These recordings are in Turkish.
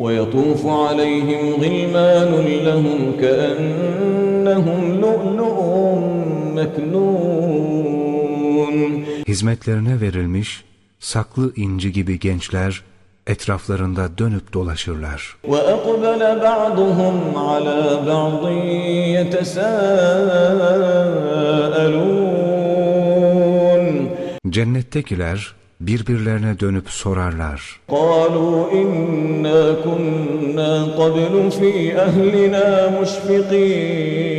ويطوف عليهم غلمان لهم كأنهم لؤلؤ مكنون Hizmetlerine verilmiş saklı inci gibi gençler etraflarında dönüp dolaşırlar. وأقبل بعضهم على بعض يتساءلون Cennettekiler birbirlerine dönüp sorarlar. قالوا إنا كنا قبل في أهلنا مشفقين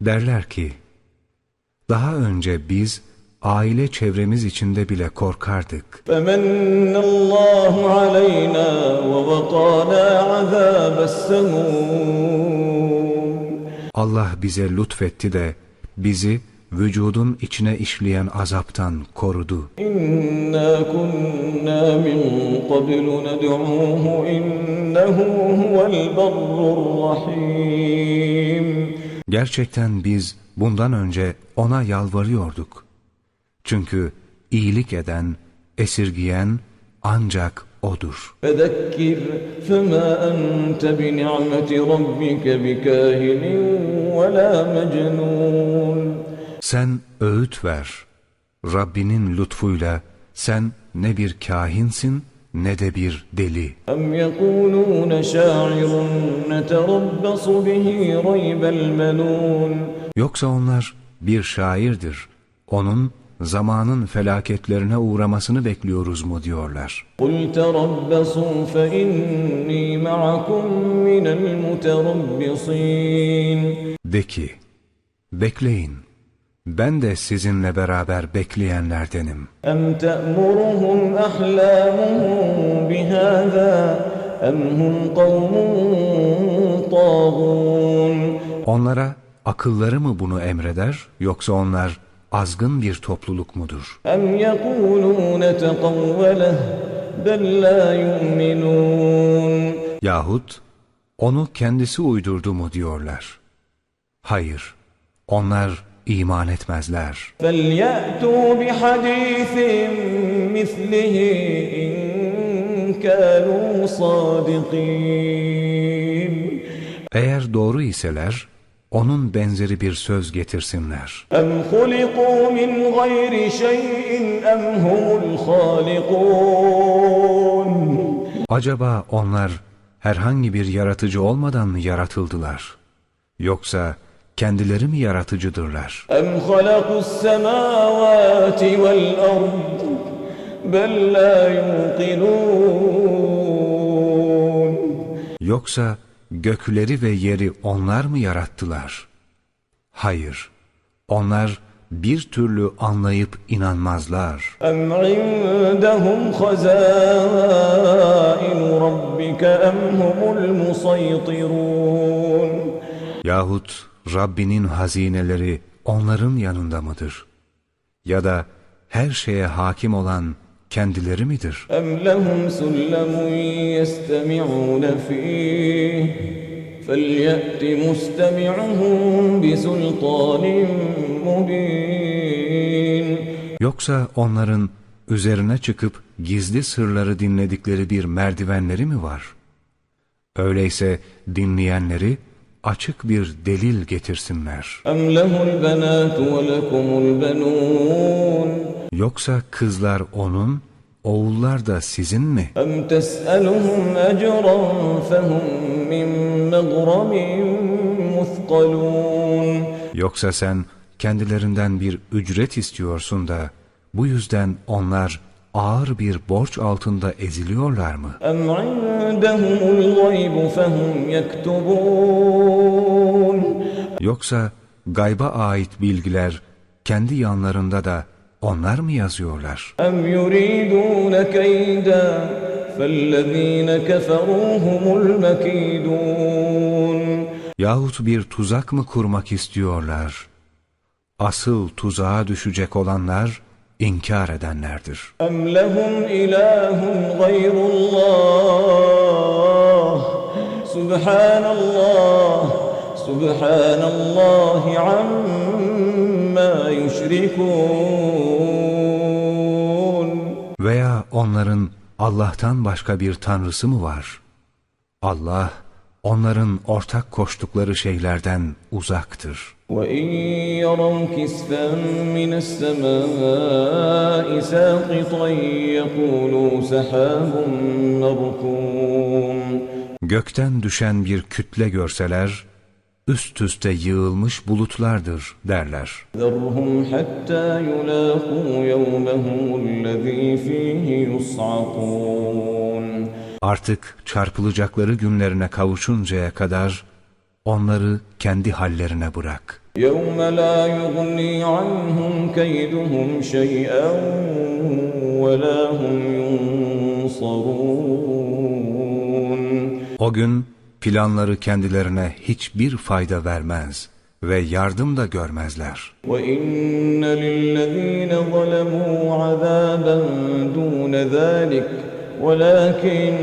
Derler ki, daha önce biz aile çevremiz içinde bile korkardık. فمن الله علينا ووقانا عذاب السموم Allah bize lütfetti de bizi vücudun içine işleyen azaptan korudu. İnna kunna min qablu ned'uhu innehu huvel barrur rahim. Gerçekten biz bundan önce ona yalvarıyorduk. Çünkü iyilik eden, esirgiyen ancak O'dur. Fezekkir fema ente bi ni'meti rabbike bikahinin ve la mecnun. Sen öğüt ver. Rabbinin lütfuyla sen ne bir kahinsin ne de bir deli. أم يقولون شاعر نتربص به ريب المنون Yoksa onlar bir şairdir. Onun zamanın felaketlerine uğramasını bekliyoruz mu diyorlar. قل تربصوا فإني معكم من المتربصين De ki, bekleyin. Ben de sizinle beraber bekleyenlerdenim. Em te'muruhum ahlamuhum bihâzâ em hum kavmun. Onlara akılları mı bunu emreder yoksa onlar azgın bir topluluk mudur? Em yekulûne tekavveleh bel la yu'minûn. Yahut onu kendisi uydurdu mu diyorlar. Hayır, onlar iman etmezler. فليأتوا بحديث مثله إن كانوا صادقين Eğer doğru iseler, onun benzeri bir söz getirsinler. أم خلقوا من غير شيء أم هم الخالقون Acaba onlar herhangi bir yaratıcı olmadan mı yaratıldılar? Yoksa kendileri mi yaratıcıdırlar? Em halakus semavati vel ard bel la yuqinun Yoksa gökleri ve yeri onlar mı yarattılar? Hayır, onlar bir türlü anlayıp inanmazlar. Em indehum hazainu rabbike em humul musaytirun Yahut Rabbinin hazineleri onların yanında mıdır? Ya da her şeye hakim olan kendileri midir? Em lehum sullemun yestemi'une fîh felyeti mustemi'uhum bisultanin Yoksa onların üzerine çıkıp gizli sırları dinledikleri bir merdivenleri mi var? Öyleyse dinleyenleri açık bir delil getirsinler. Yoksa kızlar onun, oğullar da sizin mi? Yoksa sen kendilerinden bir ücret istiyorsun da bu yüzden onlar ağır bir borç altında eziliyorlar mı? Yoksa gayba ait bilgiler kendi yanlarında da onlar mı yazıyorlar? Yahut bir tuzak mı kurmak istiyorlar? Asıl tuzağa düşecek olanlar, inkar edenlerdir. Em lehum ilahun gayrullah Subhanallah Subhanallahi amma yüşrikun Veya onların Allah'tan başka bir tanrısı mı var? Allah onların ortak koştukları şeylerden uzaktır. وإن يروا كسفا من السماء ساقطا يقولوا سحاب مركوم Gökten düşen bir kütle görseler, üst üste yığılmış bulutlardır derler. ذرهم حتى يلاقوا يومهم الذي فيه يصعقون Artık çarpılacakları günlerine kavuşuncaya kadar onları kendi hallerine bırak. يوم لا يغني عنهم كيدهم شيئا ولا هم ينصرون O gün planları kendilerine hiçbir fayda vermez ve yardım da görmezler. وإن للذين ظلموا عذابا دون ذلك ولكن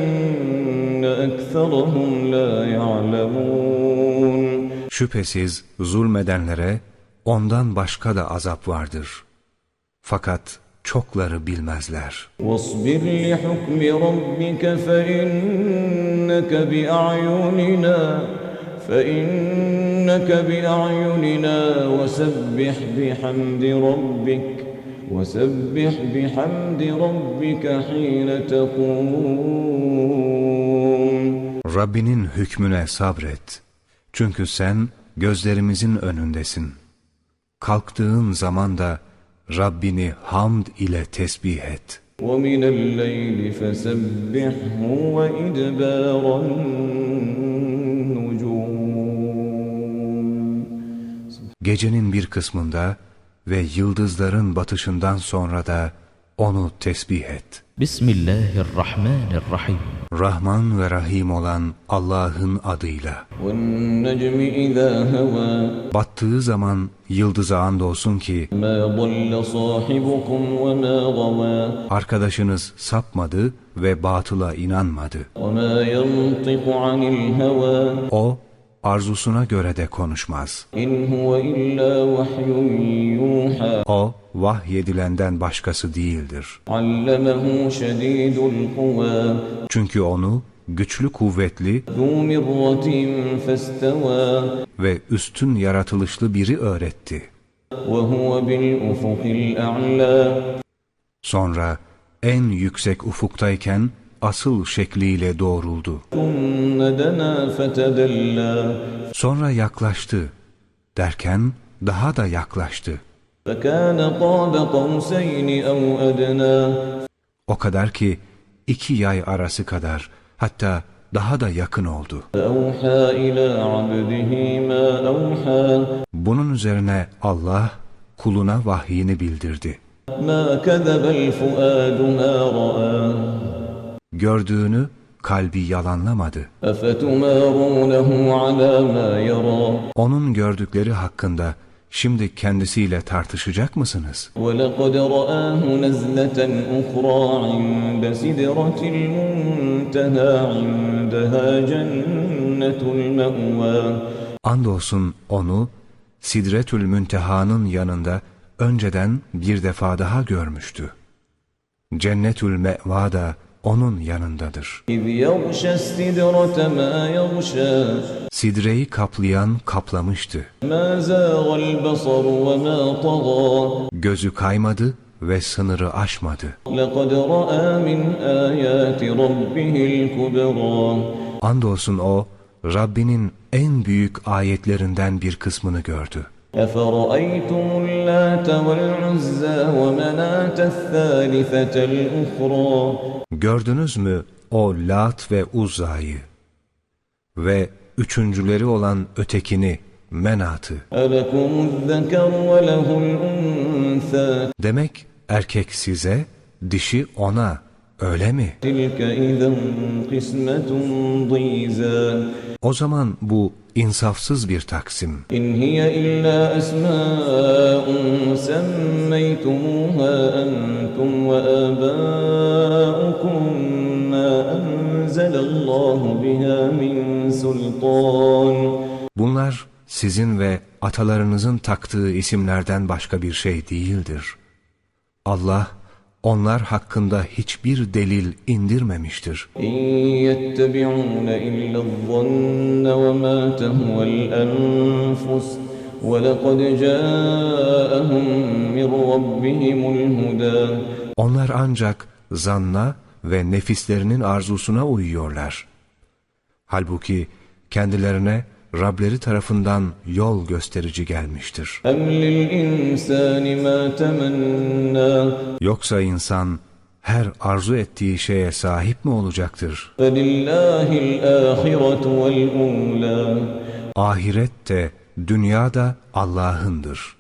أكثرهم لا يعلمون Şüphesiz zulmedenlere ondan başka da azap vardır. Fakat çokları bilmezler. واصبر لحكم ربك فإنك بأعيننا فإنك بأعيننا وسبح بحمد ربك وسبح بحمد ربك حين تقوم Rabbinin hükmüne sabret. Çünkü sen gözlerimizin önündesin. Kalktığın zaman da Rabbini hamd ile tesbih et. ومن الليل فسبحه وإدبار النجوم Gecenin bir kısmında ve yıldızların batışından sonra da onu tesbih et. Bismillahirrahmanirrahim. Rahman ve Rahim olan Allah'ın adıyla. Battığı zaman yıldıza andolsun ki arkadaşınız sapmadı ve batıla inanmadı. O arzusuna göre de konuşmaz. O, vahyedilenden başkası değildir. Çünkü onu güçlü kuvvetli ve üstün yaratılışlı biri öğretti. Sonra en yüksek ufuktayken asıl şekliyle doğruldu. ثم دنا فتدلى Sonra yaklaştı derken daha da yaklaştı. فكان قاب قوسين أو أدنى O kadar ki iki yay arası kadar hatta daha da yakın oldu. فأوحى إلى عبده ما أوحى Bunun üzerine Allah kuluna vahyini bildirdi. ما كذب الفؤاد ما رأى Gördüğünü kalbi yalanlamadı. Onun gördükleri hakkında şimdi kendisiyle tartışacak mısınız? Andolsun onu Sidretül Münteha'nın yanında önceden bir defa daha görmüştü. Cennetül Me'va da onun yanındadır. Sidreyi kaplayan kaplamıştı. Gözü kaymadı ve sınırı aşmadı. Andolsun o, Rabbinin en büyük ayetlerinden bir kısmını gördü. أفرأيتم اللات والعزى ومناة الثالثة الأخرى Gördünüz mü o Lat ve Uzza'yı ve üçüncüleri olan ötekini Menat'ı. ألكم الذكر وله الأنثى Demek erkek size, dişi ona, Öyle mi? O zaman bu insafsız bir taksim. Bunlar sizin ve atalarınızın taktığı isimlerden başka bir şey değildir. Allah, onlar hakkında hiçbir delil indirmemiştir. إن يتبعون إلا الظن وما تهوى الأنفس ولقد جاءهم من ربهم الهدى Onlar ancak zanna ve nefislerinin arzusuna uyuyorlar. Halbuki kendilerine Rableri tarafından yol gösterici gelmiştir. Yoksa insan her arzu ettiği şeye sahip mi olacaktır? Ahiret de dünya da Allah'ındır.